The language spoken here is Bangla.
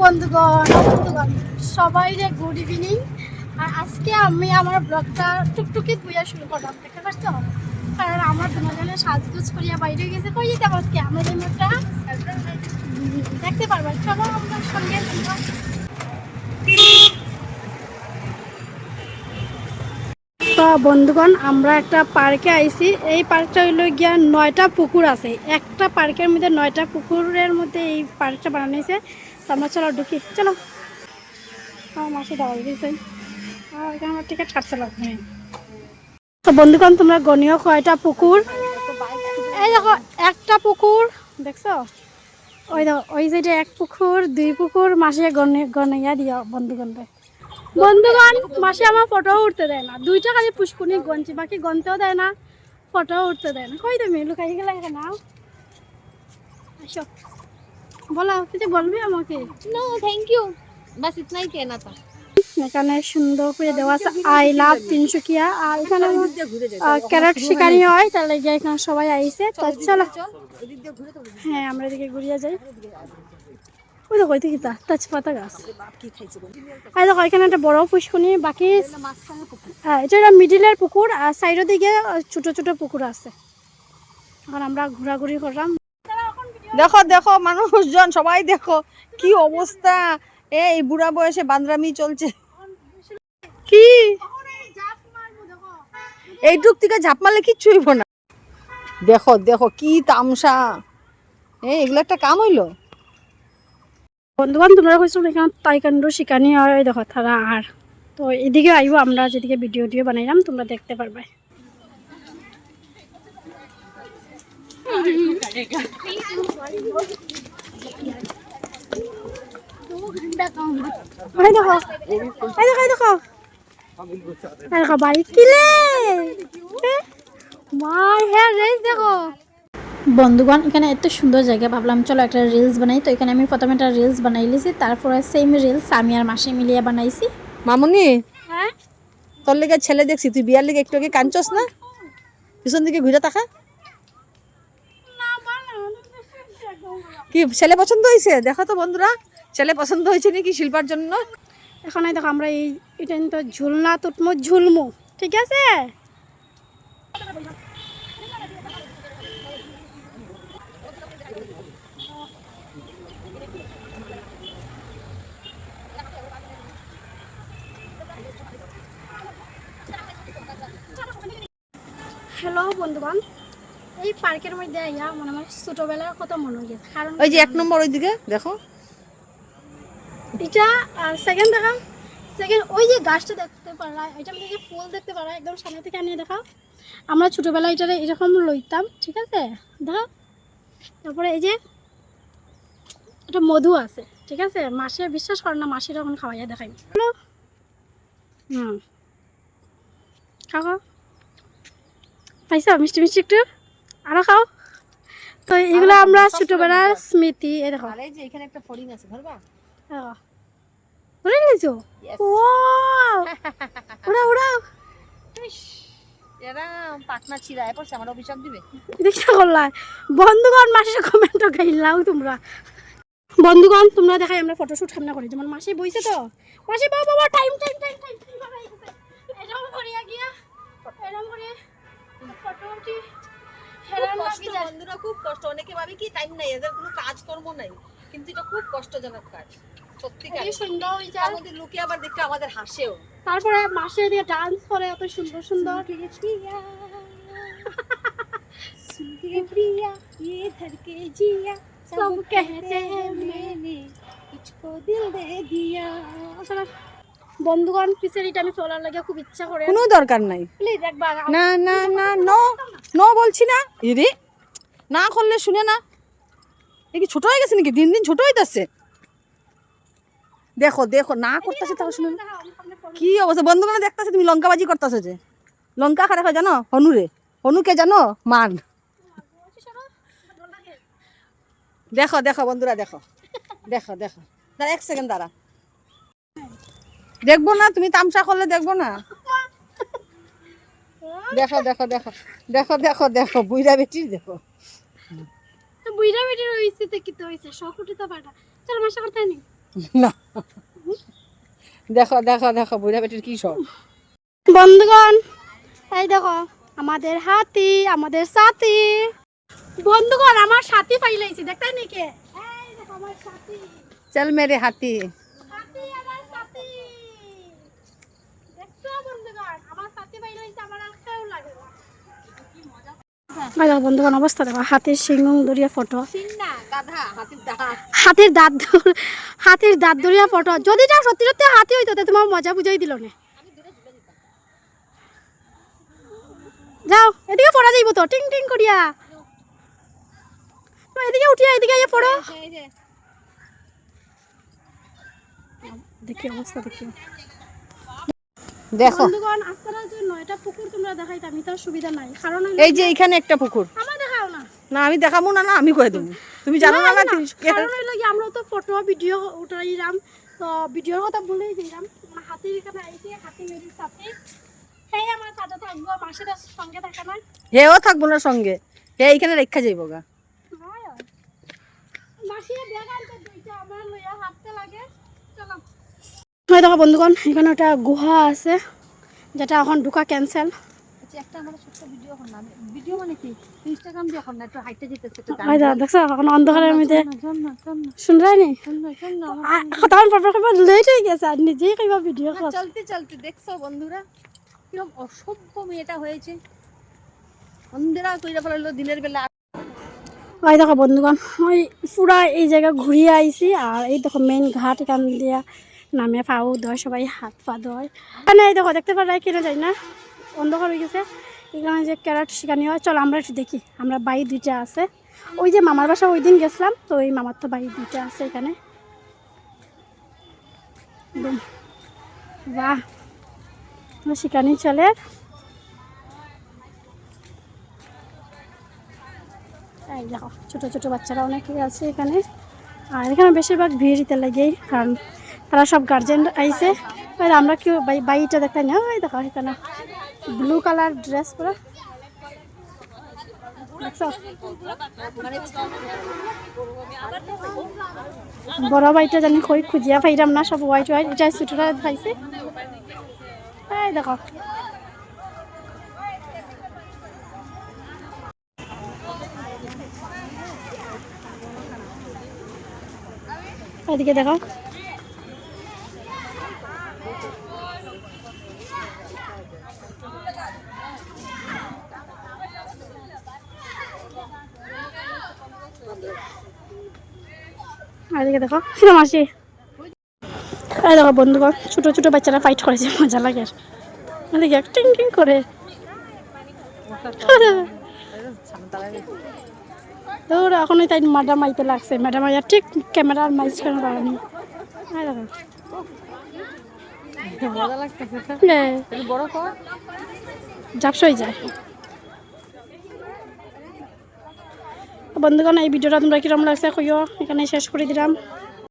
বন্ধুগণ বন্ধুগণ, সবাই রে গুড ইভিনিং আর আজকে আমি আমার ব্লগটা টুকটুকি বুয়া শুরু করলাম, দেখতে পাচ্ছ? কারণ আমার দুজনে সাজগুজ করিয়া বাইরে গেছে, কই যেতে আজকে আমার মুখটা দেখতে পারবা। চলো আমার সঙ্গে তো বন্ধুগণ, আমরা একটা পার্কে আইছি। এই পার্কটা হইল গিয়া নয়টা পুকুর আছে। একটা পার্কের মধ্যে নয়টা পুকুরের মধ্যে এই পার্কটা বানানো আমরা চলো, ঢুকি। চলো। আমার মাসে দাওয়া টিকিট তো বন্ধুগণ, তোমরা গণীয় কয়টা পুকুর? এই দেখো, একটা পুকুর, দেখছ? ওই দেখো, ওই যে এক পুকুর, দুই পুকুর মাসে গনে গনাইয়া দিও বন্ধুগণরে বন্ধুগণ, মাসে আমার ফটো উঠতে দেয় না। দুইটা খালি পুষ্কুনি গঞ্চি বাকি গনতেও দেয় না। ফটো উঠতে দেয় না। কই তুমি? লুকাই গেলে এখানে আসো। বলো কিছু বলবি আমাকে। নো থ্যাংক ইউ বাস ইতনাই কেনা তা। এখানে সুন্দর করে দেওয়া আছে আই লাভ তিনশুকিয়া আর এখানে ক্যারেট শিকারি হয় তাহলে গিয়ে এখানে সবাই আইছে তো চলো হ্যাঁ আমরা এদিকে ঘুরিয়ে যাই। ওই দেখো ওইদিকে তা তাজপাতা গাছ। আর দেখো এখানে একটা বড় পুষ্কুনি বাকি হ্যাঁ এটা একটা মিডিলের পুকুর আর সাইডের দিকে ছোট ছোট পুকুর আছে। এখন আমরা ঘোরাঘুরি করলাম। দেখো দেখো, মানুষজন, সবাই দেখো, কি অবস্থা? এই বুড়া বয়সে বান্দরামি চলছে। কি? এইটুক থেকে ঝাঁপ মারলে কিচ্ছু হইব না। দেখো দেখো, কি তামসা। এই, এগুলো একটা কাম হইল? বন্ধুবান, তোমরা কইছো এখানে তাইকান্ডু শিকানি হয়? ওই দেখো, তারা আর। তো এদিকে আইবো আমরা, যেদিকে ভিডিও টিডিও বানাইলাম, তোমরা দেখতে পারবে ওই দেখো বাড়ি কিলে হ্যাঁ রেস দেখো বন্ধুগণ এখানে এত সুন্দর জায়গা ভাবলাম চলো একটা রিলস বানাই। তো এখানে আমি প্রথমে একটা রিলস বানাই লিছি তারপরে সেম রিলস আমি আর মাসে মিলিয়ে বানাইছি। মামুনি হ্যাঁ? তোর লেগে ছেলে দেখছি তুই বিয়ার লেগে একটু আগে কাঞ্চস না? পিছন দিকে ঘুরে তাকা। কি, ছেলে পছন্দ হয়েছে? দেখো তো বন্ধুরা, ছেলে পছন্দ হয়েছে নাকি শিল্পার জন্য? এখন দেখো, আমরা এই, এটা তো ঝুলনা তুটমো ঝুলমু, ঠিক আছে? হ্যালো বন্ধুবান এই পার্কের মধ্যে আইয়া মনে হয় ছোটবেলার কথা মনে হয়ে গেছে। কারণ ওই যে এক নম্বর ওইদিকে দেখো। এটা সেকেন্ড দেখাও। সেকেন্ড ওই যে গাছটা দেখতে পারা এটা মধ্যে ফুল দেখতে পারা একদম সামনে থেকে আনিয়ে দেখাও। আমরা ছোটোবেলায় এটা এরকম লইতাম ঠিক আছে? দেখাও। তারপরে এই যে এটা মধু আছে ঠিক আছে? মাসে বিশ্বাস করে না মাসির এখন খাওয়াইয়া দেখাই। হ্যালো? হুম। খাও খাও পাইছো? মিষ্টি মিষ্টি একটু? আরও খাও তো এগুলো আমরা ছোটোবেলার স্মৃতি এ দেখো আর যে এখানে একটা ফড়িং আছে ধরবা দেখো উড়ে নিয়েছো ওয়াও উড়াও উড়াও এরা পাকনা ছিড়ায় পড়ছে আমার অভিশাপ দিবে দেখতে বন্ধুগণ মাসে কমেন্ট গাইলাও তোমরা বন্ধুগণ তোমরা দেখাই আমরা ফটোশুট সামনে করি যেমন মাসে বইছে তো মাসে বাবা বাবা টাইম টাইম টাইম টাইম এরকম করিয়া গিয়া এরকম ফটো উঠি বন্ধুরা খুব কষ্ট অনেকে ভাবে কি টাইম নাই এদের কোনো কাজকর্ম নাই কিন্তু এটা খুব কষ্টজনক কাজ সত্যিকার খুবই সুন্দর হয়ে তার যায় মধ্যে লুকিয়ে আবার দেখতে আমাদের হাসেও তারপরে মাসে দিয়ে ডান্স করে এত সুন্দর সুন্দর प्रिया ये धर के जिया सब कहते हैं मैंने तुझको दिल दे दिया আসলে বন্ধুগণ পিছের আমি চলার লাগে খুব ইচ্ছা করে। কোনো দরকার নাই। প্লিজ একবার না না না নো নো? বলছি না। ইরে না করলে শুনে না। এ কি ছোট হয়ে গেছে নাকি? দিন দিন ছোট হইতাছে। দেখো দেখো না করতেছে তাও শুনে। কি অবস্থা? বন্ধু মানে দেখতেছে তুমি লঙ্কাবাজি করতেছো যে। লঙ্কা খারাপ হয় জানো? হনুরে। হনুকে জানো? মান। দেখো দেখো বন্ধুরা দেখো। দেখো দেখো। দাঁড়া এক সেকেন্ড দাঁড়া। দেখব না তুমি তামসা করলে দেখব না। দেখো দেখো দেখো দেখো দেখো দেখো বুইরা বেটির দেখো। বুইরা বেটি রয়েছে তো কি তো শখ উঠে তো পাটা। চল মাসা করতে নি। না। দেখো দেখো দেখো বুড়া বেটির কি সব বন্ধুগণ এই দেখো আমাদের হাতি আমাদের সাথী। বন্ধুগণ আমার সাথী পাইলাইছি দেখতাই নাকি এই দেখো আমার সাথী। চল মেরে হাতি সাথী আমার সাথী দেখছ বন্ধুগণ আমার সাথী পাইলাইছে আমার আর কেউ লাগে না এই বন্ধুগণ অবস্থা দেখো? হাতির সিংহ দরিয়া ফটো। না হাতির দাঁত। হাতির দাঁত ধরিয়া ফটো। যদি এটা সত্যি সত্যি হাতি হইতো তো তোমার মজা বুঝাই দিল না। যাও এদিকে পড়া যাইব তো। টিং টিং করিয়া। এদিকে উঠিয়া এদিকে আইয়া পড়ো দেখি অবস্থা দেখি। দেখো। বন্ধুগণ আস্তারা যে নয়টা পুকুর তোমরা দেখাইতে আমি তার সুবিধা নাই। কারণ এই যে এখানে একটা পুকুর। আমার দেখাও না। না আমি দেখাবো না না আমি কয়ে দেবো। তুমি জানো না না কারণ হইল কি আমরা তো ফটো ভিডিও উঠাইলাম। তো ভিডিওর কথা বলেই দিলাম। হাতির এখানে আইছি হাতি মেরির সাথে। সেই আমার সাথে থাকব মাসের সঙ্গে থাকে না। হেও থাকব না সঙ্গে। হে এইখানে রেখা যাইব গা। মাসির ব্যাগ আনতে দুইটা আমার লইয়া হাঁটতে লাগে। চলো। হয় দেখো বন্ধুগণ এখানে একটা গুহা আছে যেটা এখন ঢুকা ক্যান্সেল আচ্ছা একটা আমার ছোট্ট ভিডিও কর না ভিডিও কি? ইনস্টাগ্রাম দিয়ে কর না একটু হাইটে যেতেছে একটু গান দেখো দেখছ? এখন অন্ধকারের মধ্যে। না তখন লেট হয়ে গেছে আর নিজেই কইবা ভিডিও চলতে চলতে দেখছ বন্ধুরা? কীরকম অসভ্য মেয়েটা হয়েছে। বন্ধুরা কইরা ফেলল দিনের বেলা। ওই দেখো বন্ধুগণ ওই পুরা এই জায়গা ঘুরিয়ে আইছি আর এই দেখো মেইন ঘাট এখান দিয়া। নামে পাও ধয় সবাই হাত পা ধয় এখানে এই দেখো, দেখতে পারা কিনা যায় না? অন্ধকার হয়ে গেছে। এখানে যে ক্যারাট শিখানি হয়, চলো আমরা একটু দেখি। আমরা বাই দুইটা আছে। ওই যে মামার বাসা ওই দিন গেছিলাম, তো ওই মামার তো বাড়ি দুইটা আছে এখানে। বাহ। শিকানি চলে। এই দেখো, ছোটো ছোটো বাচ্চারা অনেকেই আছে এখানে। আর এখানে বেশিরভাগ ভিড় দিতে লাগেই কারণ তারা সব গার্জেন আইসে আমরা কেউ বাই বাইটা দেখাই না। ওই দেখো এখানে। ব্লু কালার ড্রেস পরে। বড় বাইটা জানি কই খুঁজিয়া পাইরাম না, সব হোয়াইট হোয়াইট এটা ছোটরা খাইছে এই দেখো। এদিকে দেখো। এদিকে দেখো কিরম আসি এই দেখো বন্ধুগণ ছোট ছোট বাচ্চারা ফাইট করেছে মজা লাগে এদিকে টিং টিং করে। ওরা এখন তাই ম্যাডাম আইতে লাগছে। ম্যাডাম আইয়া ঠিক ক্যামেরার মাঝখানে দাঁড়ানি এই দেখো। মজা লাগতেছে বড় কর। ঝাপসই যায়। বন্ধুগণ এই ভিডিওটা তোমরা কিরম লাগছে কইও? এখানে শেষ করে দিলাম।